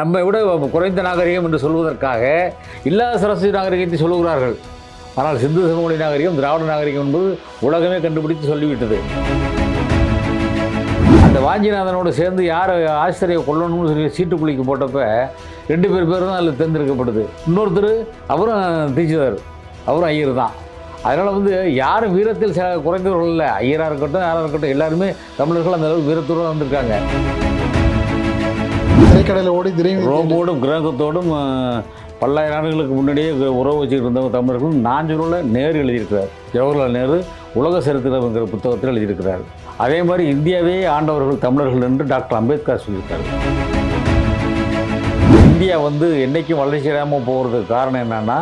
நம்மை விட குறைந்த நாகரிகம் என்று சொல்வதற்காக இல்லாத சரஸ்வதி நாகரிகத்தை சொல்லுகிறார்கள். ஆனால் சிந்து சமவெளி நாகரிகம் திராவிட நாகரிகம் என்பது உலகமே கண்டுபிடித்து சொல்லிவிட்டது. அந்த வாஞ்சிநாதனோடு சேர்ந்து யார் ஆசிரியை கொள்ளணும்னு சொல்லி சீட்டு குளிக்கு போட்டப்ப ரெண்டு பேர் பேரும் தான் அதில் தேர்ந்தெடுக்கப்படுது. இன்னொருத்தர் அவரும் தீட்சிதர் அவரும் ஐயர் தான். அதனால் வந்து யாரும் வீரத்தில் குறைந்தவர்கள் இல்லை. ஐயராக இருக்கட்டும் யாராக இருக்கட்டும் எல்லாருமே தமிழர்கள் அந்த அளவுக்கு வீரத்துடன் வந்திருக்காங்க. திரைக்கடலை ஓடி திரையும் ரோமோடும் கிரகத்தோடும் பல்லாயிரம் ஆண்டுகளுக்கு முன்னாடியே உறவு வச்சுக்கிட்டு இருந்தவங்க தமிழர்கள் நாஞ்சூரில் நேரு எழுதியிருக்கிறார். ஜவஹர்லால் நேரு உலக சரித்திரங்கிற புத்தகத்தில் எழுதியிருக்கிறார். அதே மாதிரி இந்தியாவே ஆண்டவர்கள் தமிழர்கள் என்று டாக்டர் அம்பேத்கர் சொல்லியிருக்காரு. இந்தியா வந்து என்றைக்கும் வளர்ச்சி அடையாமல் போகிறதுக்கு காரணம் என்னென்னா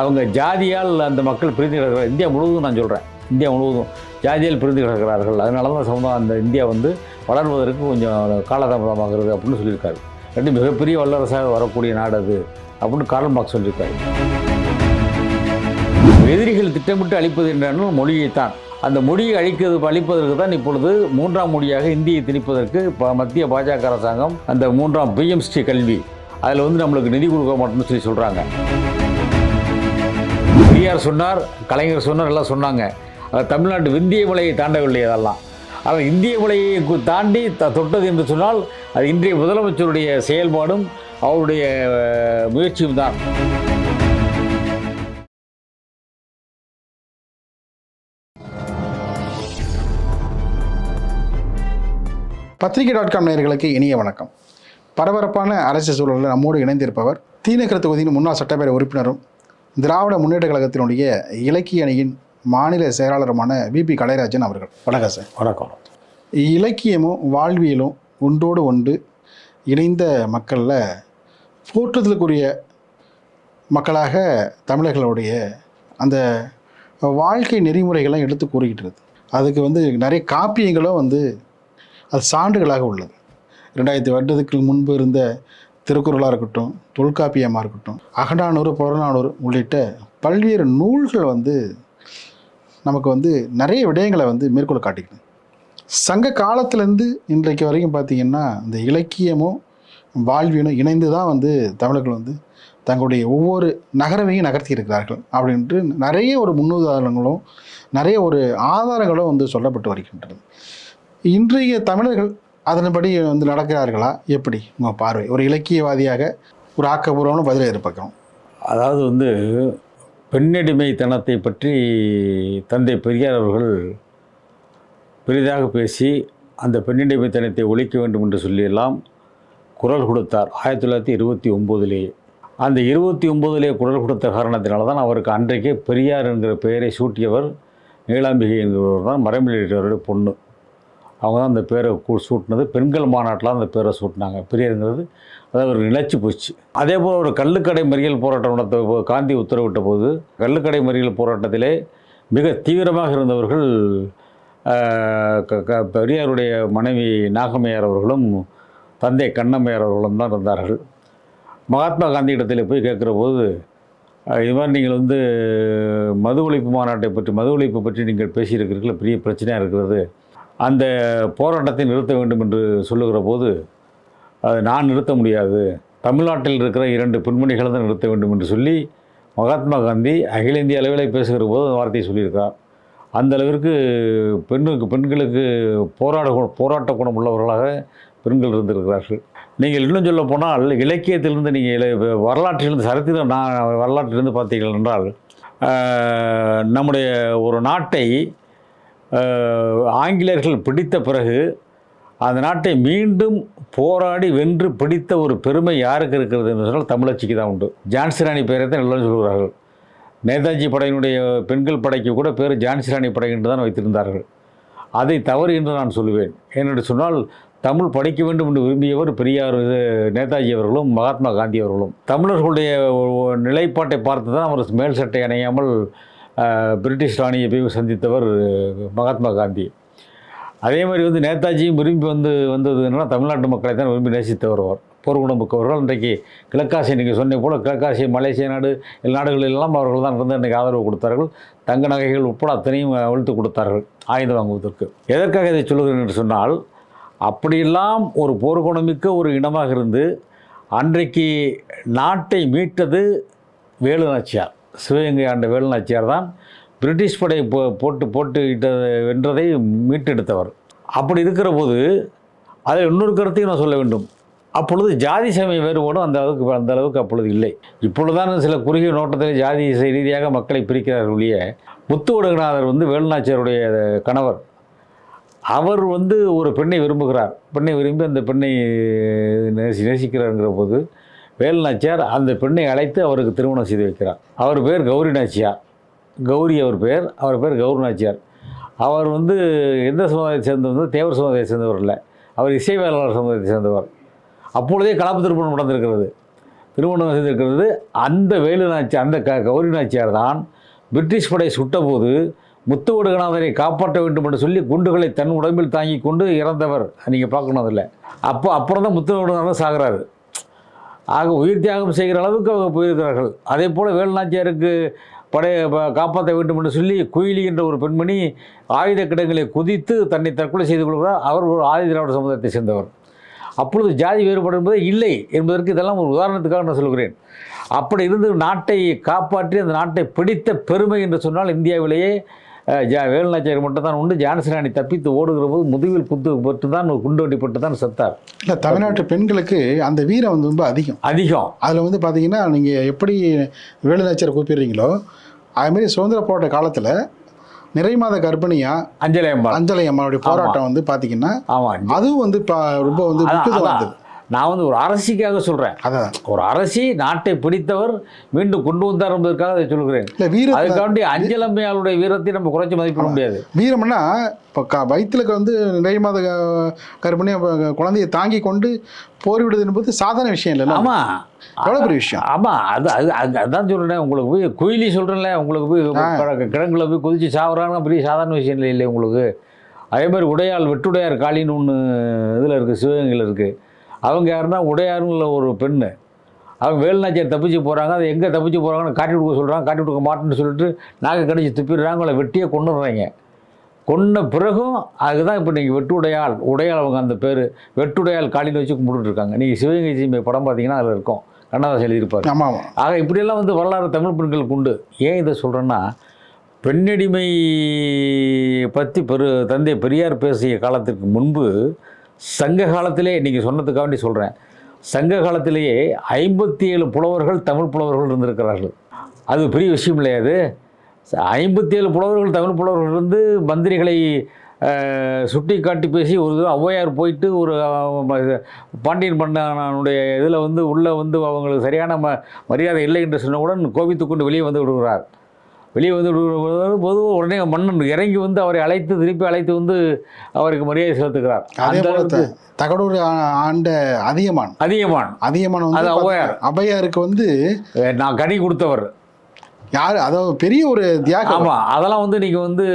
அவங்க ஜாதியால் அந்த மக்கள் பிரிந்து கிடக்கிறார் இந்தியா முழுவதும் நான் சொல்கிறேன் இந்தியா முழுவதும் ஜாதியில் பிரிந்து கிடக்கிறார்கள். அதனால தான் சமுதாயம் அந்த இந்தியா வந்து வளர்வதற்கு கொஞ்சம் காலதாமதமாகிறது அப்படின்னு சொல்லியிருக்காரு. ரெண்டு மிகப்பெரிய வல்லரசாக வரக்கூடிய நாடு அது அப்படின்னு கார்ல் மார்க் சொல்லியிருக்காரு. எதிரிகள் திட்டமிட்டு அழிப்பது என்றாலும் மொழியைத்தான் அந்த மொழியை அழிக்கிறது அழிப்பதற்கு தான் இப்பொழுது மூன்றாம் மொழியாக இந்தியை திணிப்பதற்கு ப- மத்திய பாஜக அரசாங்கம் அந்த மூன்றாம் பிஎம்ஸ்டி கல்வி அதில் வந்து நம்மளுக்கு நிதி கொடுக்க மாட்டோம்னு சொல்லி சொல்கிறாங்க பெரியார் சொன்னார் கலைஞர் சொன்னார் எல்லாம் சொன்னாங்க. தமிழ்நாட்டு விந்திய மலையை தாண்டவில்லை அதெல்லாம் ஆனால் இந்திய மலையை கு- தாண்டி த தொட்டது என்று சொன்னால் அது இன்றைய முதலமைச்சருடைய செயல்பாடும் அவருடைய முயற்சியும் தான். பத்திரிகை டாட் காம் நேயர்களுக்கு இனிய வணக்கம். பரபரப்பான அரசியல் சூழலில் நம்மோடு இணைந்திருப்பவர் தீநகர தொகுதியின் முன்னாள் சட்டப்பேரவை உறுப்பினரும் திராவிட முன்னேற்ற கழகத்தினுடைய இலக்கிய அணியின் மாநில செயலாளருமான பிபி கலைராஜன் அவர்கள். வணக்கம் சார். வணக்கம். இலக்கியமும் வாழ்வியலும் ஒன்றோடு ஒன்று இணைந்த மக்களில் போற்றுதலுக்குரிய மக்களாக தமிழர்களுடைய அந்த வாழ்க்கை நெறிமுறைகளை எடுத்து கூறிக்கிட்டு இருக்குது அதுக்கு வந்து நிறைய காப்பியங்களும் வந்து அது சான்றுகளாக உள்ளது. ரெண்டாயிரத்தி வருடத்துக்கு முன்பு இருந்த திருக்குறளாக இருக்கட்டும் தொல்காப்பியமாக இருக்கட்டும் அகநானூறு புறநானூறு உள்ளிட்ட பல்வேறு நூல்கள் வந்து நமக்கு வந்து நிறைய விடயங்களை வந்து மேற்கொள்ள காட்டிக்கணும் சங்க காலத்திலேருந்து இன்றைக்கு வரைக்கும் பார்த்திங்கன்னா இந்த இலக்கியமும் வாழ்வியலும் இணைந்து தான் வந்து தமிழர்கள் வந்து தங்களுடைய ஒவ்வொரு நகரவையும் நகர்த்தி இருக்கிறார்கள் அப்படின்ட்டு நிறைய ஒரு முன்னுதாரணங்களும் நிறைய ஒரு ஆதாரங்களும் வந்து சொல்லப்பட்டு வருகின்றது. இன்றைய தமிழர்கள் அதன்படி வந்து நடக்கிறார்களா? எப்படி? உங்கள் பார்வை. ஒரு இலக்கியவாதியாக ஒரு ஆக்கப்பூர்வமான பதிலை எதிர்பார்க்கிறோம். அதாவது வந்து பெண்ணடிமைத்தனத்தை பற்றி தந்தை பெரியார் அவர்கள் பெரிதாக பேசி அந்த பெண்ணடிமைத்தனத்தை ஒழிக்க வேண்டும் என்று சொல்லியெல்லாம் குரல் கொடுத்தார். ஆயிரத்தி தொள்ளாயிரத்தி இருபத்தி ஒம்போதுலேயே அந்த இருபத்தி ஒம்போதுலேயே குரல் கொடுத்த காரணத்தினால தான் அவருக்கு அன்றைக்கே பெரியார் என்கிற பெயரை சூட்டியவர் நீலாம்பிகை என்கிறவர் தான் மரமிலிட்டவருடைய பொண்ணு. அவங்க தான் அந்த பேரை கூ- சூட்டினது. பெண்கள் மாநாட்டில் அந்த பேரை சூட்டினாங்க. பெரியாருங்கிறது அதாவது ஒரு நிலச்சி போச்சு. அதே போல் ஒரு கள்ளுக்கடை மறியல் போராட்டம் நடத்த காந்தி உத்தரவிட்ட போது கள்ளுக்கடை மறியல் போராட்டத்திலே மிக தீவிரமாக இருந்தவர்கள் க- க- பெரியாருடைய மனைவி நாகமையார் அவர்களும் தந்தை கண்ணம்மையார் அவர்களும் தான் இருந்தார்கள். மகாத்மா காந்தி இடத்துல போய் கேட்குற போது இது மாதிரி நீங்கள் வந்து மது ஒழிப்பு மாநாட்டை பற்றி மது ஒழிப்பு பற்றி நீங்கள் பேசியிருக்கிறீர்கள் பெரிய பிரச்சனையாக இருக்கிறது. அந்த போராட்டத்தை நிறுத்த வேண்டும் என்று சொல்லுகிற போது அதை நான் நிறுத்த முடியாது. தமிழ்நாட்டில் இருக்கிற இரண்டு பெண்மணிகளை தான் நிறுத்த வேண்டும் என்று சொல்லி மகாத்மா காந்தி அகில இந்திய அளவில் பேசுகிற போது அந்த வார்த்தையை சொல்லியிருக்கார். அந்த அளவிற்கு பெண்ணுக்கு பெண்களுக்கு போராட போராட்ட குணம் உள்ளவர்களாக பெண்கள் இருந்திருக்கிறார்கள். நீங்கள் இன்னும் சொல்ல போனால் இலக்கியத்திலிருந்து நீங்கள் இல- வரலாற்றிலிருந்து சரித்திரம் நான் வரலாற்றிலிருந்து பார்த்தீர்கள் என்றால் நம்முடைய ஒரு நாட்டை ஆங்கிலேயர்கள் பிடித்த பிறகு அந்த நாட்டை மீண்டும் போராடி வென்று பிடித்த ஒரு பெருமை யாருக்கு இருக்கிறது என்று சொன்னால் தமிழச்சிக்கு தான் உண்டு. ஜான்சி ராணி பேரை தான் எல்லாரும் சொல்கிறார்கள் நேதாஜி படையினுடைய பெண்கள் படைக்கு கூட பேர் ஜான்சி ராணி படை என்று தான் வைத்திருந்தார்கள். அதை தவறு என்று நான் சொல்லுவேன் ஏனென்று சொன்னால் தமிழ் படிக்க வேண்டும் என்று விரும்பியவர் பெரியார் இது நேதாஜி அவர்களும் மகாத்மா காந்தி அவர்களும். தமிழர்களுடைய நிலைப்பாட்டை பார்த்து தான் அவர் மேல் சட்டை அணையாமல் பிரிட்டிஷ் ராணியை போய் சந்தித்தவர் மகாத்மா காந்தி. அதே மாதிரி வந்து நேதாஜியும் விரும்பி வந்து வந்தது என்னென்னா தமிழ்நாட்டு மக்களை தான் விரும்பி நேசித்து வருவார் போர்க்குணம்புக்கவர்கள் இன்றைக்கு கிழக்காசிய நீங்கள் சொன்ன போல் கிழக்காசிய மலேசிய நாடு எல்லா நாடுகளிலெல்லாம் அவர்கள் தான் இருந்து இன்றைக்கு ஆதரவு கொடுத்தார்கள். தங்க நகைகள் உட்பட அத்தனையும் அவிழ்த்து கொடுத்தார்கள் ஆயுதம் வாங்குவதற்கு. எதற்காக இதை சொல்கிறேன் என்று சொன்னால் அப்படியெல்லாம் ஒரு போர்க்குணமிக்க ஒரு இனமாக இருந்து அன்றைக்கு நாட்டை மீட்டது வேலு நாச்சியார். சிவகங்கை ஆண்ட வேலுநாச்சியார் தான் பிரிட்டிஷ் படை போ போட்டு போட்டு இட்ட வென்றதை மீட்டெடுத்தவர். அப்படி இருக்கிற போது அதில் இன்னொரு கருத்தையும் நான் சொல்ல வேண்டும். அப்பொழுது ஜாதி சமய வேறுபாடும் அந்த அளவுக்கு அந்த அளவுக்கு அப்பொழுது இல்லை. இப்பொழுதுதான் சில குறுகிய நோட்டத்தில் ஜாதி ரீதியாக மக்களை பிரிக்கிறார்கள் ஒழிய முத்து ஒடுகநாதர் வந்து வேலுநாச்சியாருடைய கணவர். அவர் வந்து ஒரு பெண்ணை விரும்புகிறார். பெண்ணை விரும்பி அந்த பெண்ணை நேசி நேசிக்கிறாருங்கிற போது வேலு நாச்சியார் அந்த பெண்ணை அழைத்து அவருக்கு திருமணம் செய்து வைக்கிறார். அவர் பேர் கௌரி நாச்சியார். கௌரி அவர் பேர் அவர் பேர் கௌரி நாச்சியார். அவர் வந்து எந்த சமுதாயத்தை சேர்ந்தவர்? தேவர் சமுதாயத்தை சேர்ந்தவர் இல்லை. அவர் இசைவேளாளர் சமுதாயத்தை சேர்ந்தவர். அப்பொழுதே கலப்பு திருமணம் நடந்திருக்கிறது. திருமணம் செய்திருக்கிறது. அந்த வேலு நாச்சி அந்த க கௌரி நாச்சியார் தான் பிரிட்டிஷ் படை சுட்டபோது முத்துவடுகநாதரை காப்பாற்ற வேண்டும் என்று சொல்லி குண்டுகளை தன் உடம்பில் தாங்கி கொண்டு இறந்தவர். நீங்கள் பார்க்கணும் அதில். அப்போ அப்புறம் தான் முத்து சாகிறாரு. ஆக உயிர் தியாகம் செய்கிற அளவுக்கு அவங்க போயிருக்கிறார்கள். அதே போல் வேலுநாச்சியாருக்கு படையை காப்பாற்ற வேண்டும் என்று சொல்லி குயிலி என்ற ஒரு பெண்மணி ஆயுத கிடங்களை குதித்து தன்னை தற்கொலை செய்து கொள்கிறார். அவர் ஒரு ஆதி திராவிட சமுதாயத்தை சேர்ந்தவர். அப்பொழுது ஜாதி வேறுபாடு என்பதே இல்லை என்பதற்கு இதெல்லாம் ஒரு உதாரணத்துக்காக நான் சொல்கிறேன். அப்படி இருந்து நாட்டை காப்பாற்றி அந்த நாட்டை பிடித்த பெருமை என்று சொன்னால் இந்தியாவிலேயே ஜா வேலுநாச்சியார் மட்டும் தான் உண்டு. ஜான்சிராணி தப்பித்து ஓடுகிற போது முதுகில் குத்து பட்டு தான் குண்டு வண்டிப்பட்டு தான் செத்தார். இல்லை தமிழ்நாட்டு பெண்களுக்கு அந்த வீரம் வந்து ரொம்ப அதிகம். அதிகம். அதில் வந்து பார்த்தீங்கன்னா நீங்கள் எப்படி வேலுநாச்சியார் கூப்பிடுறீங்களோ அதுமாரி சுதந்திர போராட்ட காலத்தில் நிறை மாத கர்ப்பிணியாக அஞ்சலி அம்மாள் அஞ்சலை அம்மாவுடைய போராட்டம் வந்து பார்த்தீங்கன்னா அதுவும் வந்து இப்போ ரொம்ப வந்து நான் வந்து ஒரு அரசிக்காக சொல்கிறேன் ஒரு அரசி நாட்டை பிடித்தவர் மீண்டும் கொண்டு வந்தார் என்பதற்காக அதை சொல்கிறேன் இல்லை அதுக்காண்டி அஞ்சலம்மையாளுடைய வீரத்தை நம்ம குறைச்சி மதிப்பிட முடியாது. வீரம்னா இப்போ க வயிற்றுல வந்து நிறை மாத கர்ப்பிணி குழந்தையை தாங்கி கொண்டு போரிவிடுது என்பது சாதாரண விஷயம் இல்லைல்ல ஆமாம் எவ்வளோ பெரிய விஷயம்? ஆமாம் அது அது அது- அதான் சொல்கிறேன் உங்களுக்கு போய் குயிலி சொல்கிறேன்ல உங்களுக்கு போய் கிடங்குல போய் குதிச்சு சாவறாங்க பெரிய சாதாரண விஷயம் இல்லை இல்லை உங்களுக்கு? அதே மாதிரி உடையாள் வெட்டுடையார் காளின்னு ஒன்று இதில் இருக்குது சிவகங்கையில் இருக்குது அவங்க யாருன்னா உடையாருங்கிற ஒரு பெண்ணு. அவங்க வேலுநாச்சியார் தப்பிச்சு போகிறாங்க அது எங்கே தப்பிச்சு போகிறாங்கன்னு காட்டி கொடுக்க சொல்கிறாங்க காட்டி கொடுக்க மாட்டேன்னு சொல்லிட்டு நாங்கள் கடிச்சு துப்பிடுறாங்க. அவங்கள வெட்டியே கொண்டுடுறாங்க கொன்ன பிறகும் அதுதான் இப்போ நீங்கள் வெட்டு உடையாள் அவங்க அந்த பேர். வெட்டுடையாள் காலின்னு வச்சு கும்பிட்டுட்டு இருக்காங்க நீங்கள் சிவகங்கை சீமை படம் பார்த்தீங்கன்னா அதில் இருக்கும். கண்ணதாசன் எழுதியிருப்பார். ஆமாம் ஆமாம் ஆக இப்படியெல்லாம் வந்து வரலாறு தமிழ் பெண்களுக்கு உண்டு. ஏன் இதை சொல்கிறேன்னா பெண்ணடிமை பற்றி பெரு தந்தை பெரியார் பேசிய காலத்திற்கு முன்பு சங்க காலத்திலே நீங்கள் சொன்னதுக்காக வேண்டி சொல்கிறேன் சங்க காலத்திலேயே ஐம்பத்தி ஏழு புலவர்கள் தமிழ் புலவர்கள் இருந்திருக்கிறார்கள். அது பெரிய விஷயம் இல்லையா அது? ஐம்பத்தி ஏழு புலவர்கள் தமிழ் புலவர்கள் இருந்து மந்திரிகளை சுட்டி காட்டி பேசி ஒரு தடவை ஔவையார் போயிட்டு ஒரு பாண்டியன் மன்னனுடைய இதில் வந்து உள்ளே வந்து அவங்களுக்கு சரியான ம மரியாதை இல்லை என்று சொன்னவுடன் கோபித்துக்கொண்டு வெளியே வந்து விடுகிறார். வெளியே வந்து போது உடனே மன்னன் இறங்கி வந்து அவரை அழைத்து திருப்பி அழைத்து வந்து அவருக்கு மரியாதை செலுத்துகிறார். அந்த தகடூர் ஆண்ட அதியமான். அதியமான். அது வந்து. பாத்தீங்கன்னா, ஔவையாருக்கு வந்து நான் கனி கொடுத்தவர். யார்? அதாவது பெரிய ஒரு தியாகம் ஆமாம் அதெல்லாம் வந்து நீங்கள் வந்து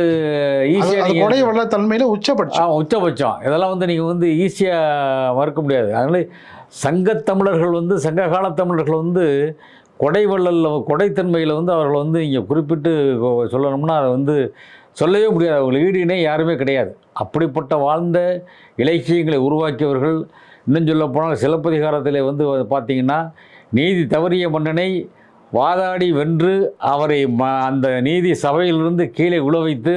ஈஸியாக நீங்கள் கொடை வள்ள தன்மையில உச்சபட்சம். உச்சபட்சம். இதெல்லாம் வந்து நீங்கள் வந்து ஈஸியாக மறுக்க முடியாது. அதனால சங்கத் தமிழர்கள் வந்து சங்க காலத் தமிழர்கள் வந்து கொடை வள்ளலில் கொடைத்தன்மையில் வந்து அவர்கள் வந்து இங்கே குறிப்பிட்டு சொல்லணும்னா அதை வந்து சொல்லவே முடியாது. அவங்களுக்கு ஈடு யாருமே கிடையாது. அப்படிப்பட்ட வாழ்ந்த இலக்கியங்களை உருவாக்கியவர்கள் இன்னும் சொல்லப்போனால் சிலப்பதிகாரத்தில் வந்து பார்த்திங்கன்னா நீதி தவறிய மன்னனை வாதாடி வென்று அவரை ம அந்த நீதி சபையிலிருந்து கீழே விழ வைத்து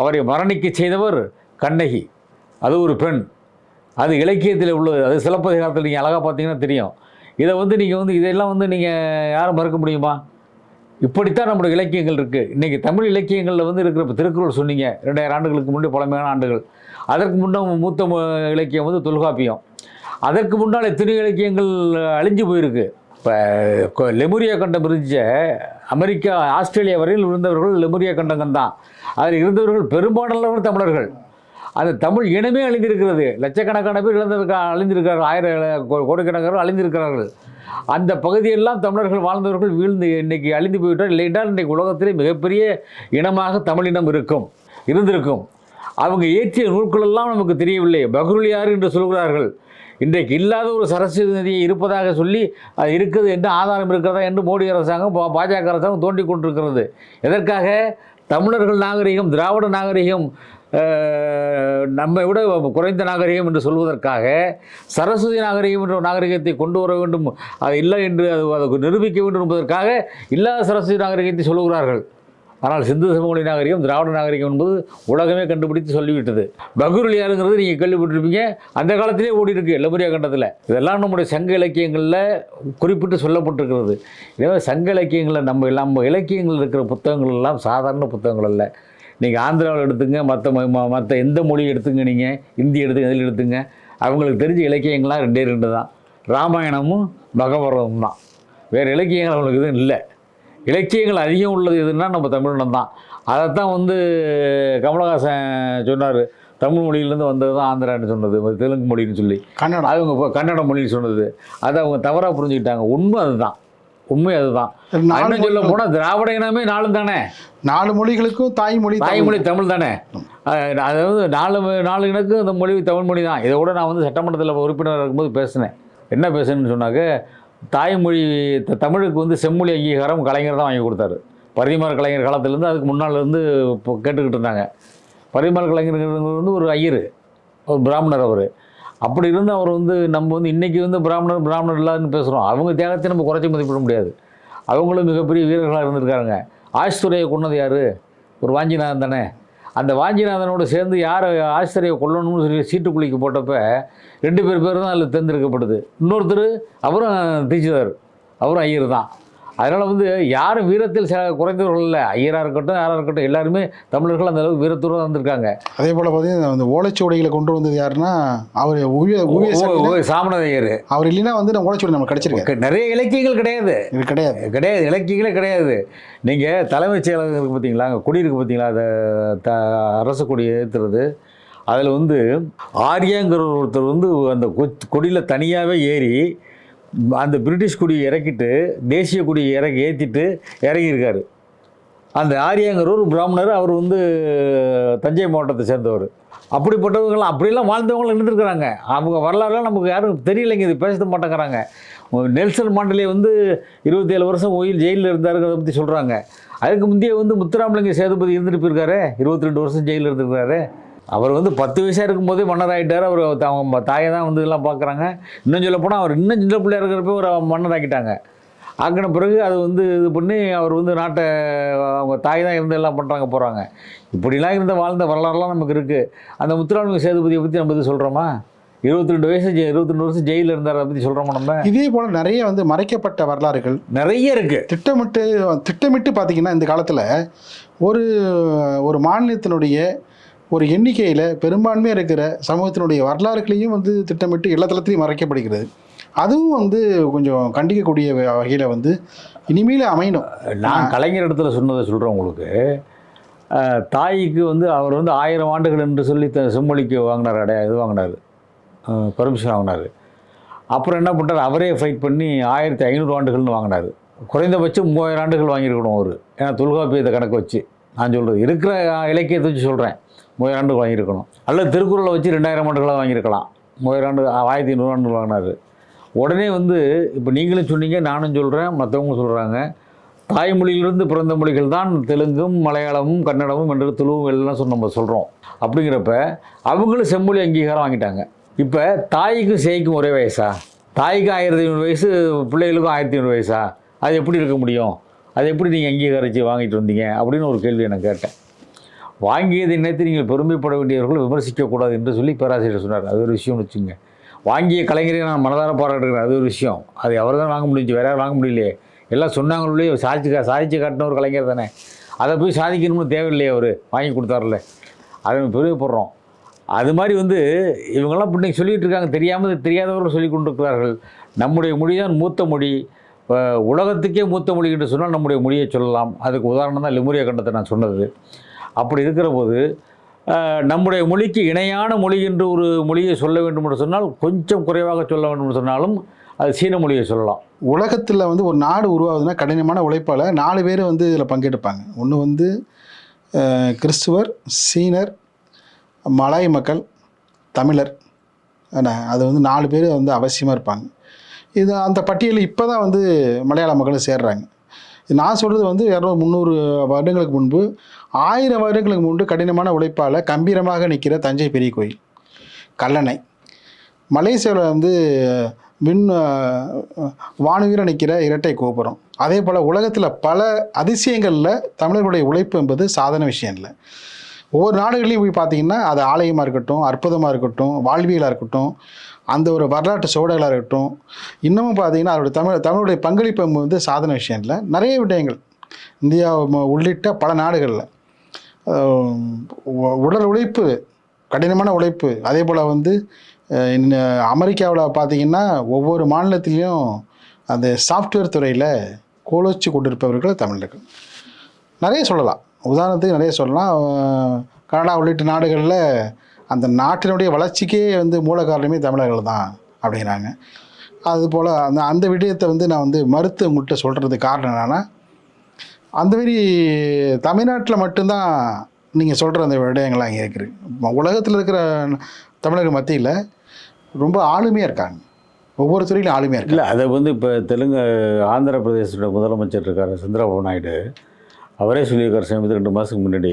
அவரை மரணிக்க செய்தவர் கண்ணகி. அது ஒரு பெண். அது இலக்கியத்தில் உள்ளது. அது சிலப்பதிகாரத்தில் நீங்கள் அழகாக பார்த்தீங்கன்னா தெரியும். இதை வந்து நீங்கள் வந்து இதெல்லாம் வந்து நீங்கள் யாரும் மறுக்க முடியுமா? இப்படித்தான் நம்முடைய இலக்கியங்கள் இருக்குது இன்றைக்கி தமிழ் இலக்கியங்களில் வந்து இருக்கிற இப்போ திருக்குறள் சொன்னீங்க. ரெண்டாயிரம் ஆண்டுகளுக்கு முன்னாடி பழமையான ஆண்டுகள். அதற்கு முன்னே மூத்த இலக்கியம் வந்து தொல்காப்பியம். அதற்கு முன்னால் எத்தனை இலக்கியங்கள் அழிஞ்சு போயிருக்கு. இப்போ லெமுரியா கண்டம் இருந்துச்ச. அமெரிக்கா ஆஸ்திரேலியா வரையில் இருந்தவர்கள் லெமுரியா கண்டங்கள் தான் அதில் இருந்தவர்கள் பெரும்பாலானவர்கள் தமிழர்கள். அந்த தமிழ் இனமே அழிந்திருக்கிறது. லட்சக்கணக்கான பேர் இழந்திருக்க அழிந்திருக்கிறார்கள் ஆயிரம் கோ- கோடிக்கணக்கான அழிந்திருக்கிறார்கள். அந்த பகுதியெல்லாம் தமிழர்கள் வாழ்ந்தவர்கள் வீழ்ந்து இன்றைக்கி அழிந்து போய்விட்டார் இல்லைன்றால் இன்றைக்கு உலகத்திலே மிகப்பெரிய இனமாக தமிழினம் இருக்கும் இருந்திருக்கும். அவங்க இயற்றிய நூல்களெல்லாம் நமக்கு தெரியவில்லை. பகுருளியார் என்று சொல்கிறார்கள். இன்றைக்கு இல்லாத ஒரு சரஸ்வதி நதியை இருப்பதாக சொல்லி அது இருக்குது என்று ஆதாரம் இருக்கிறதா என்று மோடி அரசாங்கம் பா- பாஜக அரசாங்கம் தோண்டி கொண்டிருக்கிறது. எதற்காக? தமிழர்கள் நாகரிகம் திராவிட நாகரிகம் நம்மை விட குறைந்த நாகரிகம் என்று சொல்வதற்காக சரஸ்வதி நாகரிகம் என்ற நாகரிகத்தை கொண்டு வர வேண்டும். அது இல்லை என்று அது அதை நிரூபிக்க வேண்டும் என்பதற்காக இல்லாத சரஸ்வதி நாகரிகத்தை சொல்லுகிறார்கள். ஆனால் சிந்து சமவெளி நாகரிகம் திராவிட நாகரிகம் என்பது உலகமே கண்டுபிடித்து சொல்லிவிட்டது. பகுருளியாருங்கிறது நீங்கள் கேள்விப்பட்டிருப்பீங்க. அந்த காலத்திலே ஓடி இருக்கு எல்லபுரியா கண்டத்தில். இதெல்லாம் நம்முடைய சங்க இலக்கியங்களில் குறிப்பிட்டு சொல்லப்பட்டிருக்கிறது. எனவே சங்க இலக்கியங்களில் நம்ம நம்ம இலக்கியங்களில் இருக்கிற புத்தகங்கள் எல்லாம் சாதாரண புத்தகங்கள் அல்ல. நீங்கள் ஆந்திராவில் எடுத்துங்க மற்ற மற்ற எந்த மொழி எடுத்துங்க நீங்கள் ஹிந்தி எடுத்துங்க எதில் எடுத்துங்க? அவங்களுக்கு தெரிஞ்ச இலக்கியங்கள்லாம் ரெண்டே ரெண்டு தான். ராமாயணமும் பகவரமும் தான். வேறு இலக்கியங்கள் அவங்களுக்கு எதுவும் இல்லை. இலக்கியங்கள் அதிகம் உள்ளது எதுன்னா நம்ம தமிழினம் தான். அதைத்தான் வந்து கமலஹாசன் சொன்னார். தமிழ் மொழியிலேருந்து வந்தது தான் ஆந்திரான்னு சொன்னது தெலுங்கு மொழின்னு சொல்லி. கன்னடம். அவங்க கன்னட மொழின்னு சொன்னது. அதை அவங்க தவறாக புரிஞ்சுக்கிட்டாங்க. உண்மை அதுதான். உண்மை அதுதான். நாலு இன்னும் சொல்ல போனால் திராவிட இனமே நாலும் தானே? நாலு மொழிகளுக்கும் தாய்மொழி. தாய்மொழி தமிழ் தானே? அதாவது நாலு நாலு இனக்கு இந்த மொழி தமிழ் மொழி தான். இதை கூட நான் வந்து சட்டமன்றத்தில் உறுப்பினராக இருக்கும்போது பேசினேன். என்ன பேசுனேன்னு சொன்னாக்க தாய்மொழி தமிழுக்கு வந்து செம்மொழி அங்கீகாரம் கலைஞர் தான் வாங்கி கொடுத்தாரு. பரிமார் கலைஞர் காலத்துலேருந்து அதுக்கு முன்னால் இருந்து இப்போ கேட்டுக்கிட்டு இருந்தாங்க. பரிமார் கலைஞர் வந்து ஒரு ஐயர் ஒரு பிராமணர் அவர். அப்படி இருந்து அவர் வந்து நம்ம வந்து இன்றைக்கி வந்து பிராமணர் பிராமணர் இல்லாதுன்னு பேசுகிறோம் அவங்க தியாகத்தை நம்ம குறைச்சி மதிப்பிட முடியாது. அவங்களும் மிகப்பெரிய வீரர்களாக இருந்திருக்காங்க ஆஸ்துரையை கொன்னது யார்? ஒரு வாஞ்சிநாதன் தானே. அந்த வாஞ்சிநாதனோடு சேர்ந்து யார் ஆசிரியரை கொல்லணும்னு சொல்லி சீட்டுக்குழிக்கு போட்டப்ப ரெண்டு பேர் பேர் தான் அதில் தேர்ந்தெடுக்கப்படுது. இன்னொருத்தர் அவரும் தீட்சிதர். அவரும் ஐயர் தான். அதனால் வந்து யாரும் வீரத்தில் ச குறைந்தவர்கள் இல்லை. ஐயராக இருக்கட்டும் யாராக இருக்கட்டும் எல்லாருமே தமிழர்கள் அந்த அளவுக்கு வீரத்தோடு வந்திருக்காங்க. அதே போல் பார்த்தீங்கன்னா அந்த ஓலைச்சுவடிகளை கொண்டு வந்தது யாருன்னா அவர் சக்தியில- சாமணதையர் அவர் இல்லைன்னா வந்து நம்ம ஓலைச்சுவடி நம்ம கிடைச்சிருக்காரு. நிறைய இலக்கியங்கள் கிடையாது. இது கிடையாது. கிடையாது இலக்கியங்களே கிடையாது. நீங்கள் தலைமைச் செயலகம் இருக்குது பார்த்தீங்களா அங்கே கொடி இருக்குது பார்த்தீங்களா அதை த அரசு கொடி ஏற்றுறது அதில் வந்து ஆரியாங்கிற ஒருத்தர் வந்து அந்த கொடியில் தனியாகவே ஏறி அந்த பிரிட்டிஷ் கொடியை இறக்கிட்டு தேசிய கொடியை இறக்கி ஏற்றிட்டு இறங்கியிருக்காரு. அந்த ஆரியாங்கிற ஒரு பிராமணர் அவர் வந்து தஞ்சை மாவட்டத்தை சேர்ந்தவர். அப்படிப்பட்டவங்களாம் அப்படிலாம் வாழ்ந்தவங்களும் இருந்துருக்குறாங்க. அவங்க வரலாறுலாம் நமக்கு யாரும் தெரியலைங்க இது பேச மாட்டேங்கிறாங்க. நெல்சன் மாண்டலே வந்து இருபத்தேழு வருஷம் ஒயில் ஜெயிலில் இருந்தாருங்கிறத பற்றி சொல்கிறாங்க அதுக்கு முந்தைய வந்து முத்துராமலிங்க சேதுபதி இருந்துட்டு போயிருக்காரு இருபத்தி ரெண்டு வருஷம் ஜெயிலில் இருந்திருக்காரு அவர் வந்து பத்து வயசாக இருக்கும்போதே மன்னர் ஆகிட்டார் அவர் அவங்க தாயை தான் வந்து இதெல்லாம் பார்க்குறாங்க இன்னும் சொல்ல போனால் அவர் இன்னும் சின்ன பிள்ளையா இருக்கிறப்ப ஒரு மன்னர் ஆக்கிட்டாங்க. ஆக்கின பிறகு அது வந்து இது பண்ணி அவர் வந்து நாட்டை அவங்க தாய் தான் இருந்து எல்லாம் பண்ணுறாங்க போகிறாங்க இப்படிலாம் இருந்த வாழ்ந்த வரலாறுலாம் நமக்கு இருக்குது அந்த முத்துராமலிங்க சேதுபதியை பற்றி நம்ம இது சொல்கிறோமா இருபத்தி ரெண்டு வயசு இருபத்தி ரெண்டு வருஷம் ஜெயிலில் இருந்தார் அதை பற்றி சொல்கிறோமா நம்ம? இதே போல் நிறைய வந்து மறைக்கப்பட்ட வரலாறுகள். நிறைய இருக்குது திட்டமிட்டு திட்டமிட்டு பார்த்தீங்கன்னா இந்த காலத்தில் ஒரு ஒரு மாநிலத்தினுடைய ஒரு எண்ணிக்கையில் பெரும்பான்மையாக இருக்கிற சமூகத்தினுடைய வரலாறுகளையும் வந்து திட்டமிட்டு எல்லா தளத்திலையும் மறைக்கப்படுகிறது. அதுவும் வந்து கொஞ்சம் கண்டிக்கக்கூடிய வகையில் வந்து இனிமேல் அமையணும். நான் கலைஞர் இடத்துல சொன்னதை சொல்கிறேன் உங்களுக்கு. தாய்க்கு வந்து அவர் வந்து ஆயிரம் ஆண்டுகள் என்று சொல்லி த செம்மொழிக்கு வாங்கினார் அடைய இது வாங்கினார். பர்மிஷன் வாங்கினார். அப்புறம் என்ன பண்ணுறாரு அவரே ஃபைட் பண்ணி ஆயிரத்தி ஐநூறு ஆண்டுகள்னு வாங்கினார். குறைந்தபட்சம் மூவாயிரம் ஆண்டுகள் வாங்கியிருக்கணும் அவர். ஏன்னா தொல்காப்பியத்தை கணக்கு வச்சு நான் சொல்கிறது இருக்கிற இலக்கியத்தை வச்சு சொல்கிறேன் முயராண்டு வாங்கியிருக்கணும். அல்லது திருக்குறளை வச்சு ரெண்டாயிரம் ஆண்டுகளாக வாங்கியிருக்கலாம். முயராண்டு ஆயிரத்தி ஐநூறு ஆண்டுகள் வாங்கினார். உடனே வந்து இப்போ நீங்களும் சொன்னீங்க நானும் சொல்கிறேன் மற்றவங்க சொல்கிறாங்க தாய்மொழியிலிருந்து பிறந்த மொழிகள் தான் தெலுங்கும் மலையாளமும் கன்னடமும் என்று துளுவும் எல்லாம் நம்ம சொல்கிறோம் அப்படிங்கிறப்ப அவங்களும் செம்மொழி அங்கீகாரம் வாங்கிட்டாங்க. இப்போ தாய்க்கும் சேய்க்கும் ஒரே வயசா? தாய்க்கு ஆயிரத்தி ஐநூறு வயசு பிள்ளைகளுக்கும் ஆயிரத்தி ஐநூறு வயசா? அது எப்படி இருக்க முடியும்? அது எப்படி நீங்கள் அங்கீகரித்து வாங்கிட்டு வந்தீங்க? அப்படின்னு ஒரு கேள்வி நான் கேட்டேன். வாங்கியதை நினைத்து நீங்கள் பெருமைப்பட வேண்டியவர்கள் விமர்சிக்கக்கூடாது என்று சொல்லி பேராசிரியர் சொன்னார். அது ஒரு விஷயம்னு வச்சுங்க வாங்கிய கலைஞரை நான் மனதார பாராட்டுகிறேன். அது ஒரு விஷயம். அது அவர் தான் வாங்க முடிஞ்சு. வேற வாங்க முடியலையே. எல்லாம் சொன்னாங்களே சாதிச்சு கா- சாதிச்சு காட்டின ஒரு கலைஞர் தானே. அதை போய் சாதிக்கணும்னு தேவையில்லையே அவர். வாங்கி கொடுத்தாருல. அதை பெருமைப்படுறோம். அது மாதிரி வந்து இவங்கெல்லாம் இப்ப சொல்லிகிட்டு இருக்காங்க. தெரியாமல் தெரியாதவர்கள் சொல்லி கொண்டிருக்கிறார்கள். நம்முடைய மொழி தான் மூத்த மொழி. உலகத்துக்கே மூத்த மொழி என்று சொன்னால் நம்முடைய மொழியை சொல்லலாம். அதுக்கு உதாரணம் தான் லெமுரியா கண்டத்தை நான் சொன்னது. அப்படி இருக்கிற போது நம்முடைய மொழிக்கு இணையான மொழி என்று ஒரு மொழியை சொல்ல வேண்டும் என்று சொன்னால் கொஞ்சம் குறைவாக சொல்ல வேண்டும் என்று சொன்னாலும் அது சீன மொழியை சொல்லலாம். உலகத்தில் வந்து ஒரு நாடு உருவாகுதுன்னா கடினமான உழைப்பால் நாலு பேர் வந்து இதில் பங்கெடுப்பாங்க. ஒன்று வந்து கிறிஸ்துவர் சீனர் மலாய் மக்கள் தமிழர் என்ன அது வந்து நாலு பேர் வந்து அவசியமாக இருப்பாங்க. இது அந்த பட்டியலில் இப்போ தான் வந்து மலையாள மக்களும் சேர்றாங்க. நான் சொல்கிறது வந்து இரநூறு முந்நூறு வருடங்களுக்கு முன்பு ஆயிரம் வருடங்களுக்கு முன்பு கடினமான உழைப்பால் கம்பீரமாக நிற்கிற தஞ்சை பெரிய கோயில் கல்லணை. மலேசியாவில் வந்து விண் வானுவீர நிற்கிற இரட்டை கோபுரம். அதே போல் உலகத்தில் பல அதிசயங்களில் தமிழர்களுடைய உழைப்பு என்பது சாதாரண விஷயம் இல்லை. ஒவ்வொரு நாடுகளையும் போய் பார்த்தீங்கன்னா அது ஆலயமாக இருக்கட்டும் அற்புதமாக இருக்கட்டும் வாழ்வியலாக இருக்கட்டும் அந்த ஒரு வரலாற்று சோழலாக இருக்கட்டும் இன்னமும் பார்த்தீங்கன்னா அவருடைய தமிழ் தமிழுடைய பங்களிப்பு வந்து சாதன விஷயம் இல்லை. நிறைய விடயங்கள் இந்தியா உள்ளிட்ட பல நாடுகளில். உடல் உழைப்பு கடினமான உழைப்பு. அதே போல் வந்து அமெரிக்காவில் பார்த்தீங்கன்னா ஒவ்வொரு மாநிலத்திலையும் அந்த சாஃப்ட்வேர் துறையில் கோலோச்சி கொண்டிருப்பவர்கள் தமிழர்கள். நிறைய சொல்லலாம். உதாரணத்துக்கு நிறைய சொல்லலாம். கனடா உள்ளிட்ட நாடுகளில் அந்த நாட்டினுடைய வளர்ச்சிக்கே வந்து மூல காரணமே தமிழர்கள் தான் அப்படிங்கிறாங்க. அதுபோல் அந்த அந்த விடயத்தை வந்து நான் வந்து மறுத்து உங்கள்கிட்ட சொல்கிறதுக்கு காரணம் என்னென்னா அந்த மாரி தமிழ்நாட்டில் மட்டும்தான் நீங்கள் சொல்கிற அந்த விடயங்கள்லாம் இங்கே இருக்குது உலகத்தில் இருக்கிற தமிழர்கள் மத்தியில் ரொம்ப ஆளுமையாக இருக்காங்க. ஒவ்வொரு துறையிலும் ஆளுமையாக இருக்கு இல்லை அதை வந்து இப்போ தெலுங்கு ஆந்திர பிரதேசத்தோட முதலமைச்சர் இருக்கார் சந்திரபாபு நாயுடு. அவரே சொல்லியிருக்கார் சமீபத்தில் ரெண்டு மாதத்துக்கு முன்னாடி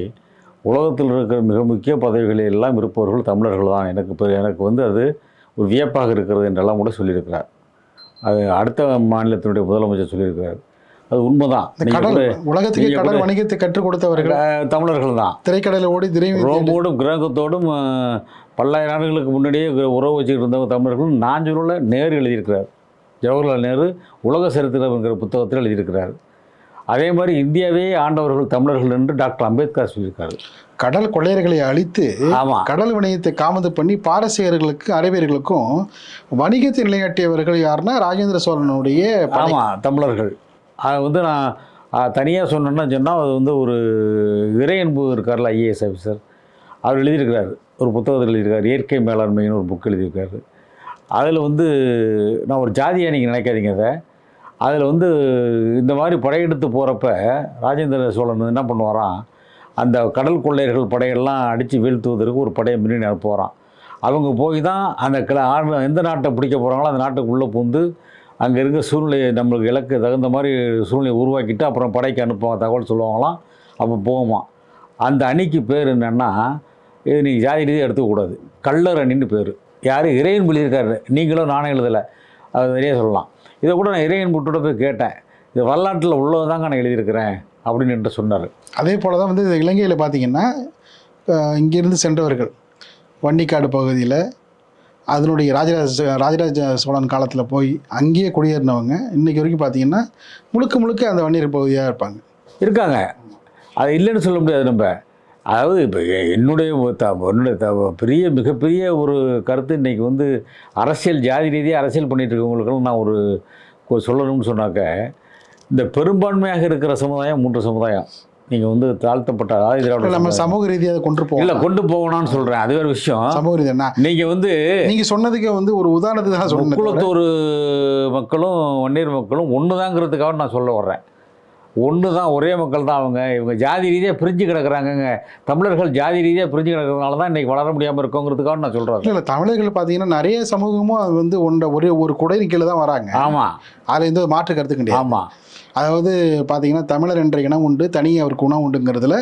உலகத்தில் இருக்கிற மிக முக்கிய பதவிகளில் எல்லாம் இருப்பவர்கள் தமிழர்கள் தான். எனக்கு இப்போ எனக்கு வந்து அது ஒரு வியப்பாக இருக்கிறது என்றெல்லாம் கூட சொல்லியிருக்கிறார். அது அடுத்த மாநிலத்தினுடைய முதலமைச்சர் சொல்லியிருக்கிறார். அது உண்மைதான். கடல் கூட உலகத்துக்கு கடல் கூட- வணிகத்தை கற்றுக் கொடுத்தவர்கள். தமிழர்கள் தான் திரைக்கடலை ஓடி திரைவி ரோமோடும் கிரகத்தோடும் பல்லாயிரம் ஆண்டுகளுக்கு முன்னாடியே உறவு வச்சுக்கிட்டு இருந்தவங்க தமிழர்கள் நான் சொல்லல நேரு எழுதியிருக்கிறார். ஜவஹர்லால் நேரு உலக சரித்திரம்ங்கிற புத்தகத்தில் எழுதியிருக்கிறார். அதே மாதிரி இந்தியாவே ஆண்டவர்கள் தமிழர்கள் என்று டாக்டர் அம்பேத்கர் சொல்லியிருக்காரு. கடல் கொள்ளையர்களை அழித்து ஆமாம் கடல் வணிகத்தை காமது பண்ணி பாரசீகர்களுக்கு அரேபியர்களுக்கும் வணிகத்தை நிலையாட்டியவர்கள் யாருன்னா ராஜேந்திர சோழனுடைய. ஆமாம் தமிழர்கள். அதை வந்து நான் தனியாக சொன்னேன்னா சொன்னால் அது வந்து ஒரு இறையன்பு இருக்கார்ல ஐஏஎஸ் ஆஃபீஸர். அவர் எழுதியிருக்கிறார். ஒரு புத்தகத்தில் எழுதியிருக்கார். இயற்கை மேலாண்மைன்னு ஒரு புக் எழுதியிருக்காரு. அதில் வந்து நான் ஒரு ஜாதியாக நீங்கள் நினைக்காதீங்க அதை. அதில் வந்து இந்த மாதிரி படையெடுத்து போகிறப்ப ராஜேந்திர சோழன் என்ன பண்ணுவாராம்? அந்த கடல் கொள்ளையர்கள் படையெல்லாம் அடித்து வீழ்த்துவதற்கு ஒரு படையை முன்னணி போகிறான் அவங்க போய் தான் அந்த கிள ஆடு எந்த நாட்டை பிடிக்க போகிறாங்களோ அந்த நாட்டுக்குள்ளே உள்ளே அங்கே இருக்க சூழ்நிலையை நம்மளுக்கு இலக்கு தகுந்த மாதிரி சூழ்நிலையை உருவாக்கிட்டு அப்புறம் படைக்கு அனுப்புவாங்க தகவல் சொல்லுவாங்களாம். அப்போ போகுமா அந்த அணிக்கு பேர் என்னென்னா இது நீங்கள் ஜாதி ரீதியாக எடுத்துக்கக்கூடாது கள்ளர் அணின்னு பேர். யார்? இறையன் எழுதியிருக்காரு நீங்களும் நானும் எழுதலை. அது நிறைய சொல்லலாம். இதை கூட நான் இறையன் புட்டோட போய் கேட்டேன். இது வரலாற்றில் உள்ளதாங்க நான் எழுதியிருக்கிறேன் அப்படின்னு சொன்னார். அதே போல் தான் வந்து இந்த இலங்கையில் பார்த்தீங்கன்னா இங்கேருந்து சென்றவர்கள். வன்னிக்காடு பகுதியில் அதனுடைய ராஜராஜ ராஜராஜ சோழன் காலத்தில் போய் அங்கேயே குடியேறினவங்க இன்னைக்கு வரைக்கும் பார்த்தீங்கன்னா முழுக்க முழுக்க அந்த வன்னியர் பகுதியாக இருப்பாங்க. இருக்காங்க. அது இல்லைன்னு சொல்ல முடியாது நம்ம. அதாவது இப்போ என்னுடைய த என்னுடைய த பெரிய மிகப்பெரிய ஒரு கருத்து இன்றைக்கி வந்து அரசியல் ஜாதி ரீதியாக அரசியல் பண்ணிகிட்டு இருக்கவங்களுக்கெல்லாம் நான் ஒரு கொ- சொல்லணும்னு சொன்னாக்க இந்த பெரும்பான்மையாக இருக்கிற சமுதாயம் மூன்று சமுதாயம். நீங்கள் வந்து தாழ்த்தப்பட்ட அதாவது திராவிட நம்ம. சமூக ரீதியாக கொண்டு இல்லை போவோம் கொண்டு போகணும்னு சொல்கிறேன் அது வேறு விஷயம். சமூக ரீதியாக நீங்கள் வந்து நீங்கள் சொன்னதுக்கு வந்து ஒரு உதாரணத்துக்கு தான் சொன்னேன் முக்குளத்தூர் மக்களும் வன்னியர் மக்களும் ஒன்று தாங்கிறதுக்காக நான் சொல்ல வர்றேன். ஒன்று தான் ஒரே மக்கள் தான் அவங்க. இவங்க ஜாதி ரீதியாக பிரிஞ்சு கிடக்குறாங்கங்க. தமிழர்கள் ஜாதி ரீதியாக பிரிஞ்சு கிடக்கிறதுனால தான் இன்றைக்கி வளர முடியாமல் இருக்கோங்கிறதுக்காக நான் சொல்கிறேன் இல்லை இல்லை தமிழர்கள் பார்த்தீங்கன்னா நிறைய சமூகமும் அது வந்து ஒன்றை ஒரே ஒரு குடையின் கீழே தான் வராங்க. ஆமாம் அதில் எந்த மாற்று கருத்து கிடையாது. ஆமாம் அதாவது பார்த்தீங்கன்னா தமிழர் என்ற இனம் உண்டு தனி அவருக்கு உணவு உண்டுங்கிறதுல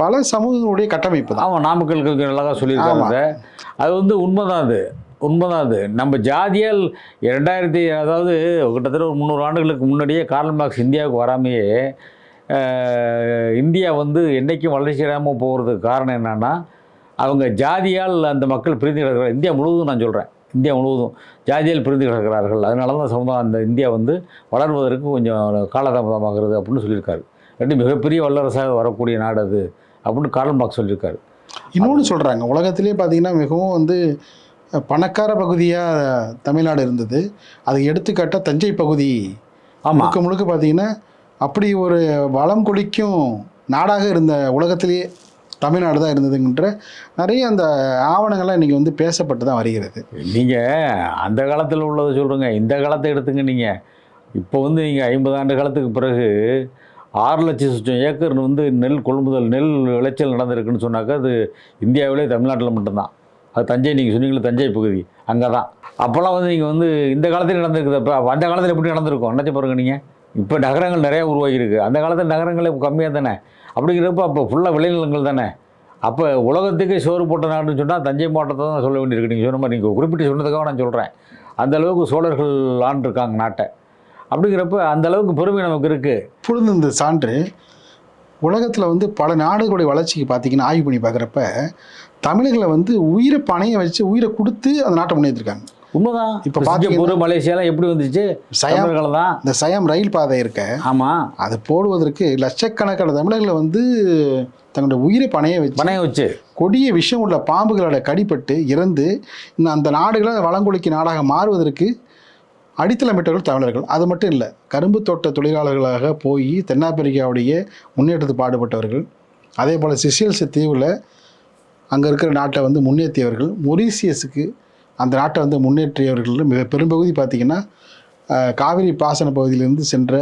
பல சமூகங்களுடைய கட்டமைப்பு தான். ஆமாம் நாமக்கலுக்கு அழகாக சொல்லியிருக்காங்க. அது வந்து உண்மைதான் அது. உண்மைதான் அது. நம்ம ஜாதியால் ரெண்டாயிரத்தி அதாவது கிட்டத்தட்ட ஒரு முந்நூறு ஆண்டுகளுக்கு முன்னாடியே கார்ல் மார்க்ஸ் இந்தியாவுக்கு வராமையே இந்தியா வந்து என்றைக்கும் வளர்ச்சி அடையாமல் போகிறதுக்கு காரணம் என்னென்னா அவங்க ஜாதியால் அந்த மக்கள் பிரிந்து கிடக்கிறார் இந்தியா முழுவதும் நான் சொல்கிறேன் இந்தியா முழுவதும் ஜாதியால் பிரிந்து கிடக்கிறார்கள். அதனால தான் சமுதாயம் அந்த இந்தியா வந்து வளர்வதற்கு கொஞ்சம் காலதாமதமாகிறது அப்படின்னு சொல்லியிருக்காரு. ரெண்டு மிகப்பெரிய வல்லரசாக வரக்கூடிய நாடு அது அப்படின்னு கார்ல் மார்க்ஸ் சொல்லியிருக்காரு. இன்னொன்று சொல்கிறாங்க உலகத்திலே பார்த்தீங்கன்னா மிகவும் வந்து பணக்கார பகுதியாக தமிழ்நாடு இருந்தது. அதுக்கு எடுத்துக்காட்டாக தஞ்சை பகுதி. முழுக்க முழுக்க பார்த்தீங்கன்னா அப்படி ஒரு வளம் கொளிக்கும் நாடாக இருந்த உலகத்திலேயே தமிழ்நாடு தான் இருந்ததுங்கிற நிறைய அந்த ஆவணங்கள்லாம் இன்றைக்கி வந்து பேசப்பட்டு தான் வருகிறது. நீங்கள் அந்த காலத்தில் உள்ளதை சொல்கிறேங்க இந்த காலத்தை எடுத்துங்க நீங்கள் இப்போ வந்து நீங்கள் ஐம்பது ஆண்டு காலத்துக்கு பிறகு ஆறு லட்சம் சுற்றம் ஏக்கர் வந்து நெல் கொள்முதல் நெல் விளைச்சல் நடந்திருக்குன்னு சொன்னாக்கா அது இந்தியாவிலே தமிழ்நாட்டில் மட்டும்தான். அது தஞ்சை நீங்கள் சொன்னீங்களே தஞ்சை பகுதி. அங்கே தான் அப்போல்லாம் வந்து நீங்கள் வந்து இந்த காலத்தில் நடந்திருக்குது. அப்போ அந்த காலத்தில் எப்படி நடந்திருக்கும்? நினச்சி பாருங்க நீங்கள் இப்போ நகரங்கள் நிறையா உருவாகியிருக்கு. அந்த காலத்தில் நகரங்களே கம்மியாக தானே அப்படிங்கிறப்ப அப்போ ஃபுல்லாக விளைநிலங்கள் தானே? அப்போ உலகத்துக்கே சோறு போட்ட நாடுன்னு சொன்னால் தஞ்சை மாவட்டத்தை தான் சொல்ல வேண்டியிருக்கு. நீங்கள் சொன்ன மாதிரி நீங்கள் குறிப்பிட்டு சொன்னதுக்காக நான் சொல்கிறேன் அந்த அளவுக்கு சோழர்கள் ஆண்டிருக்காங்க நாட்டை. அப்படிங்கிறப்ப அந்த அளவுக்கு பெருமை நமக்கு இருக்குது இப்பொழுது இந்த சான்று உலகத்தில் வந்து பல நாடுகளுடைய வளர்ச்சிக்கு பார்த்தீங்கன்னா ஆய்வு பண்ணி பார்க்குறப்ப தமிழர்களை வந்து உயிரை பணையை வச்சு உயிரை கொடுத்து அந்த நாட்டை முன்னேற்றிருக்காங்க உண்மைதான். இப்ப சிங்கப்பூர் மலேசியாலாம் எப்படி வந்துச்சு? சயாம் தான் இந்த சயம் ரயில் பாதை இருக்க. ஆமாம் அதை போடுவதற்கு லட்சக்கணக்கான தமிழர்களை வந்து தங்களுடைய உயிரை பணைய வச்சு பணைய வச்சு. கொடிய விஷம் உள்ள பாம்புகளோட கடிபட்டு இறந்து இன்னும் அந்த நாடுகளை வளங்குலிக்கு நாடாக மாறுவதற்கு அடித்தளமிட்டவர்கள் தமிழர்கள். அது மட்டும் இல்லை கரும்பு தோட்ட தொழிலாளர்களாக போய் தென்னாப்பிரிக்காவுடைய முன்னேற்றத்துக்கு பாடுபட்டவர்கள். அதே போல் சிசியல்ஸ் தீவில் அங்கே இருக்கிற நாட்டை வந்து முன்னேற்றியவர்கள். மொரீசியஸுக்கு அந்த நாட்டை வந்து முன்னேற்றியவர்கள் மிக பெரும்பகுதி பார்த்திங்கன்னா காவிரி பாசன பகுதியிலிருந்து சென்ற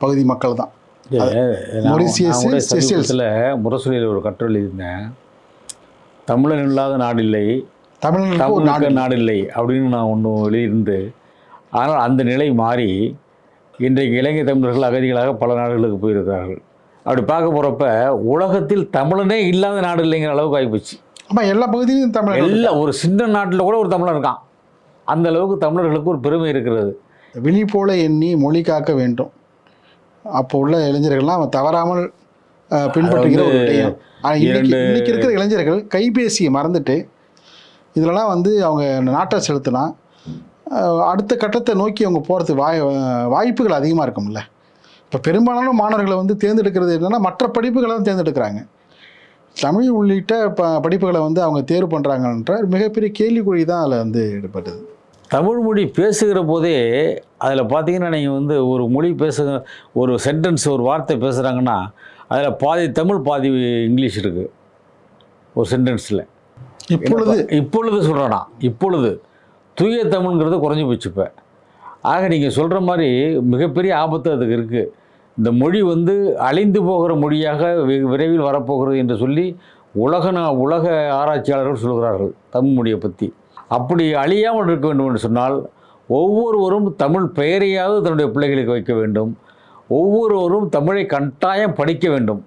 பகுதி மக்கள் தான். முரசொலியில் ஒரு கட்டுரை எழுதியிருந்தேன். தமிழன் இல்லாத நாடு இல்லை ஒரு நாடு தமிழுக்கு நாடு இல்லை. அப்படின்னு நான் ஒன்று எழுதியிருந்து ஆனால் அந்த நிலை மாறி இன்றைக்கு இலங்கை தமிழர்கள் அகதிகளாக பல நாடுகளுக்கு போயிருக்கிறார்கள். அப்படி பார்க்க போகிறப்ப உலகத்தில் தமிழனே இல்லாத நாடு இல்லைங்கிற அளவுக்கு ஆகிப்போச்சு. ஆமாம் எல்லா பகுதியிலும் தமிழர்கள் எல்லா ஒரு சின்ன நாட்டில் கூட ஒரு தமிழன் இருக்கான். அந்த அளவுக்கு தமிழர்களுக்கு ஒரு பெருமை இருக்கிறது. விழி போல எண்ணி மொழி காக்க வேண்டும். அப்போ உள்ள இளைஞர்கள்லாம் அவன் தவறாமல் பின்பற்றுகிற ஒரு விடயம் ஆனால் இன்னைக்கு இன்னைக்கு இருக்கிற இளைஞர்கள் கைபேசியை மறந்துட்டு இதிலலாம் வந்து அவங்க நாட்டை செலுத்தினா அடுத்த கட்டத்தை நோக்கி அவங்க போகிறதுக்கு வாய் வாய்ப்புகள் அதிகமாக இருக்கும்ல. இப்போ பெரும்பாலான மாணவர்களை வந்து தேர்ந்தெடுக்கிறது என்னென்னா மற்ற படிப்புகளை தான் தேர்ந்தெடுக்கிறாங்க. தமிழ் உள்ளிட்ட ப படிப்புகளை வந்து அவங்க தேர்வு பண்ணுறாங்கன்ற மிகப்பெரிய கேள்விக்குறி தான் அதில் வந்து ஈடுபட்டது தமிழ் மொழி பேசுகிற போதே அதில் பார்த்தீங்கன்னா நீங்கள் வந்து ஒரு மொழி பேசுகிற ஒரு சென்டென்ஸ் ஒரு வார்த்தை பேசுகிறாங்கன்னா அதில் பாதி தமிழ் பாதி இங்கிலீஷ் இருக்குது ஒரு சென்டென்ஸில் இப்பொழுது இப்பொழுது சொல்கிறேனா இப்பொழுது தூய தமிழ்ங்கிறது குறைஞ்சி போச்சு இப்போ. ஆக நீங்கள் சொல்கிற மாதிரி மிகப்பெரிய ஆபத்து அதுக்கு இருக்குது இந்த மொழி வந்து அழிந்து போகிற மொழியாக விரைவில் வரப்போகிறது என்று சொல்லி உலக நா- உலக ஆராய்ச்சியாளர்கள் சொல்கிறார்கள் தமிழ் மொழியை பற்றி அப்படி அழியாமல் இருக்க வேண்டும் என்று சொன்னால் ஒவ்வொருவரும் தமிழ் பெயரையாவது தன்னுடைய பிள்ளைகளுக்கு வைக்க வேண்டும். ஒவ்வொருவரும் தமிழை கட்டாயம் படிக்க வேண்டும்.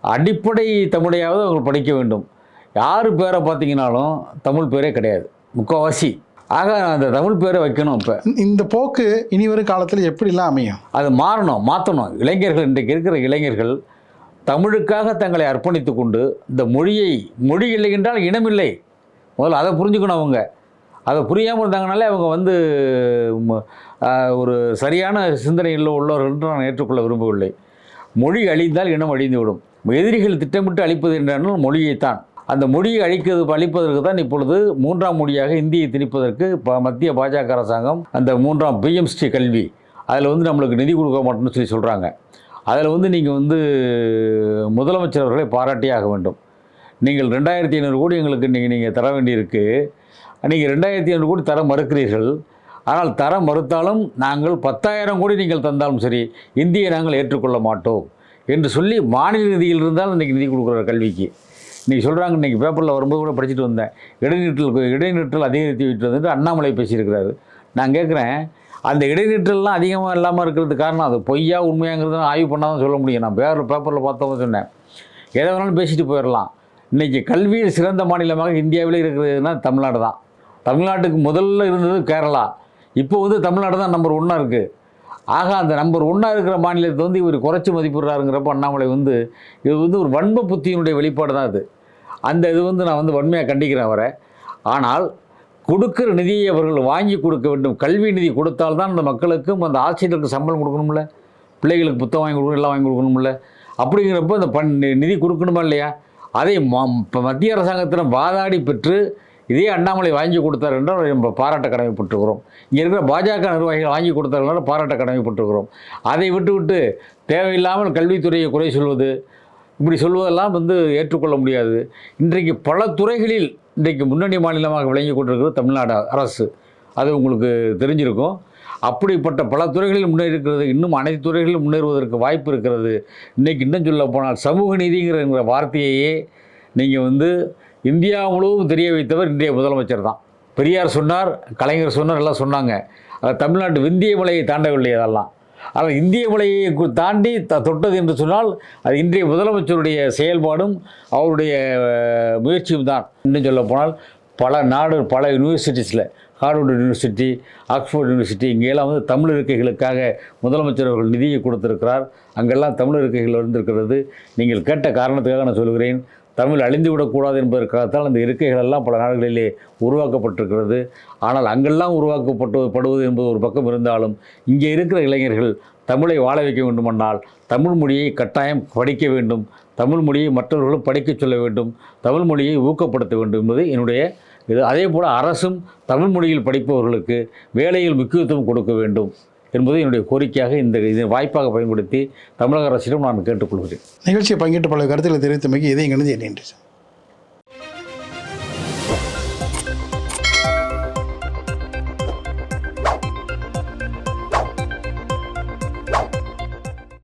அடிப்படை தமிழையாவது அவங்க படிக்க வேண்டும். யார் பேரை பார்த்தீங்கன்னாலும் தமிழ் பேரே கிடையாது. முக்கால்வாசி ஆக அந்த தமிழ் பேரை வைக்கணும் இப்போ. இந்த- போக்கு இனி வரும் காலத்தில் எப்படிலாம் அமையும்? அது மாறணும் மாற்றணும் இளைஞர்கள் இன்றைக்கு இருக்கிற இளைஞர்கள் தமிழுக்காக தங்களை அர்ப்பணித்து கொண்டு இந்த மொழியை மொழி இல்லை என்றால் இனமில்லை முதல்ல அதை புரிஞ்சுக்கணும் அவங்க. அதை புரியாமல் இருந்தாங்கனாலே அவங்க வந்து ஒரு சரியான சிந்தனையில் உள்ளவர்கள் என்று நான் ஏற்றுக்கொள்ள விரும்பவில்லை. மொழி அழிந்தால் இனம் அழிந்து விடும் எதிரிகள் திட்டமிட்டு அழிப்பது என்றாலும் மொழியைத்தான். அந்த மொழியை அழிக்கிறது அழிப்பதற்கு தான் இப்பொழுது மூன்றாம் மொழியாக இந்தியை திணிப்பதற்கு ப மத்திய பாஜக அரசாங்கம் அந்த மூன்றாம் பிஎம்ஸ்டி கல்வி. அதில் வந்து நம்மளுக்கு நிதி கொடுக்க மாட்டோம்னு சொல்லி சொல்கிறாங்க அதில் வந்து நீங்கள் வந்து முதலமைச்சர் அவர்களை பாராட்டியே ஆக வேண்டும். நீங்கள் ரெண்டாயிரத்தி ஐநூறு கோடி எங்களுக்கு நீங்கள் நீங்கள் தர வேண்டியிருக்கு. நீங்கள் ரெண்டாயிரத்தி ஐநூறு கோடி தர மறுக்கிறீர்கள். ஆனால் தர மறுத்தாலும் நாங்கள் பத்தாயிரம் கோடி நீங்கள் தந்தாலும் சரி இந்தியை நாங்கள் ஏற்றுக்கொள்ள மாட்டோம். என்று சொல்லி மாநில நிதியில் இருந்தால் இன்றைக்கி நிதி கொடுக்குற கல்விக்கு. இன்றைக்கி சொல்கிறாங்க இன்றைக்கி பேப்பரில் வரும்போது கூட படிச்சுட்டு வந்தேன். இடைநிற்றல் இடைநிற்றல் அதிகரித்து விட்டு வந்துட்டு அண்ணாமலை பேசியிருக்கிறாரு. நான் கேட்குறேன் அந்த இடைநிற்றல்லாம் அதிகமாக இல்லாமல் இருக்கிறது காரணம் அது பொய்யா உண்மையாங்கிறது ஆய்வு பண்ணால் தான் சொல்ல முடியும். நான் வேறு பேப்பரில் பார்த்தவங்க சொன்னேன். எதை வேணாலும் பேசிட்டு போயிடலாம். இன்றைக்கி கல்வியில் சிறந்த மாநிலமாக இந்தியாவில் இருக்கிறதுனா தமிழ்நாடு தான். தமிழ்நாட்டுக்கு முதல்ல இருந்தது கேரளா. இப்போ வந்து தமிழ்நாடு தான் நம்பர் ஒன்னாக இருக்குது ஆக அந்த நம்பர் ஒன்னாக இருக்கிற மாநிலத்தை வந்து இவர் குறைச்சி மதிப்பிடுறாருங்கிறப்ப அண்ணாமலை வந்து இது வந்து ஒரு வன்ம புத்தியினுடைய வெளிப்பாடு தான் அது. அந்த இது வந்து நான் வந்து வன்மையாக கண்டிக்கிறேன் அவரை. ஆனால் கொடுக்குற நிதியை அவர்கள் வாங்கி கொடுக்க வேண்டும். கல்வி நிதி கொடுத்தால்தான் அந்த மக்களுக்கும் அந்த ஆசிரியருக்கு சம்பளம் கொடுக்கணும்ல. பிள்ளைகளுக்கு புத்தகம் வாங்கி கொடுக்கணும் எல்லாம் வாங்கி கொடுக்கணும்ல. அப்படிங்கிறப்போ அந்த பண் நிதி கொடுக்கணுமா இல்லையா? அதை மத்திய அரசாங்கத்தில் வாதாடி பெற்று இதே அண்ணாமலை வாங்கி கொடுத்தார் என்றால் நம்ம பாராட்ட கடமைப்பட்டிருக்கிறோம். இங்கே இருக்கிற பாஜக நிர்வாகிகள் வாங்கி கொடுத்தார்கள் பாராட்ட கடமைப்பட்டிருக்கிறோம். அதை விட்டுவிட்டு தேவையில்லாமல் கல்வித்துறையை குறை சொல்வது இப்படி சொல்வதெல்லாம் வந்து ஏற்றுக்கொள்ள முடியாது. இன்றைக்கு பல துறைகளில் இன்றைக்கு முன்னணி மாநிலமாக விளங்கி கொண்டிருக்கிறது தமிழ்நாடு அரசு. அது உங்களுக்கு தெரிஞ்சிருக்கும். அப்படிப்பட்ட பல துறைகளில் முன்னேறிக்கிறது இன்னும் அனைத்து துறைகளிலும் முன்னேறுவதற்கு வாய்ப்பு இருக்கிறது. இன்றைக்கி இன்னும் சொல்ல போனால் சமூக நீதிங்கிற வார்த்தையையே நீங்கள் வந்து இந்தியா முழுவதும் தெரிய வைத்தவர் இன்றைய முதலமைச்சர் தான். பெரியார் சொன்னார் கலைஞர் சொன்னார் எல்லாம் சொன்னாங்க. அதை தமிழ்நாட்டு விந்திய மலையை தாண்டவில்லை அதெல்லாம். ஆனால் இந்திய மொழியை தாண்டி த தொட்டது என்று சொன்னால் அது இன்றைய முதலமைச்சருடைய செயல்பாடும் அவருடைய முயற்சியும் தான். இன்னும் சொல்ல போனால் பல நாடு பல யூனிவர்சிட்டிஸில் ஹார்வர்டு யூனிவர்சிட்டி ஆக்ஸ்போர்ட் யூனிவர்சிட்டி இங்கெல்லாம் வந்து தமிழ் இருக்கைகளுக்காக முதலமைச்சர் அவர்கள் நிதியை கொடுத்திருக்கிறார். அங்கெல்லாம் தமிழ் இருக்கைகள் வந்திருக்கிறது நீங்கள் கேட்ட காரணத்துக்காக நான் சொல்கிறேன் தமிழ் அழிந்து விடக்கூடாது என்பதற்காகத்தான் அந்த இருக்கைகள் எல்லாம் பல நாடுகளிலே உருவாக்கப்பட்டிருக்கிறது. ஆனால் அங்கெல்லாம் உருவாக்கப்பட்டு படுவது என்பது ஒரு பக்கம் இருந்தாலும் இங்கே இருக்கிற இளைஞர்கள் தமிழை வாழ வைக்க வேண்டுமென்றால் தமிழ் மொழியை கட்டாயம் படிக்க வேண்டும். தமிழ் மொழியை மற்றவர்களும் படிக்கச் சொல்ல வேண்டும். தமிழ் மொழியை ஊக்கப்படுத்த வேண்டும் என்பது என்னுடைய இது. அதே போல் அரசும் தமிழ் மொழியில் படிப்பவர்களுக்கு வேலையில் முக்கியத்துவம் கொடுக்க வேண்டும். என்பது என்னுடைய கோரிக்கையாக இந்த இதை வாய்ப்பாக பயன்படுத்தி தமிழக அரசிடம் நான் கேட்டுக்கொள்கிறேன். நிகழ்ச்சியை பங்கேற்று பல கருத்துக்களை தெரிவித்தமைக்கு இதை எங்கிருந்து நன்றி சார்.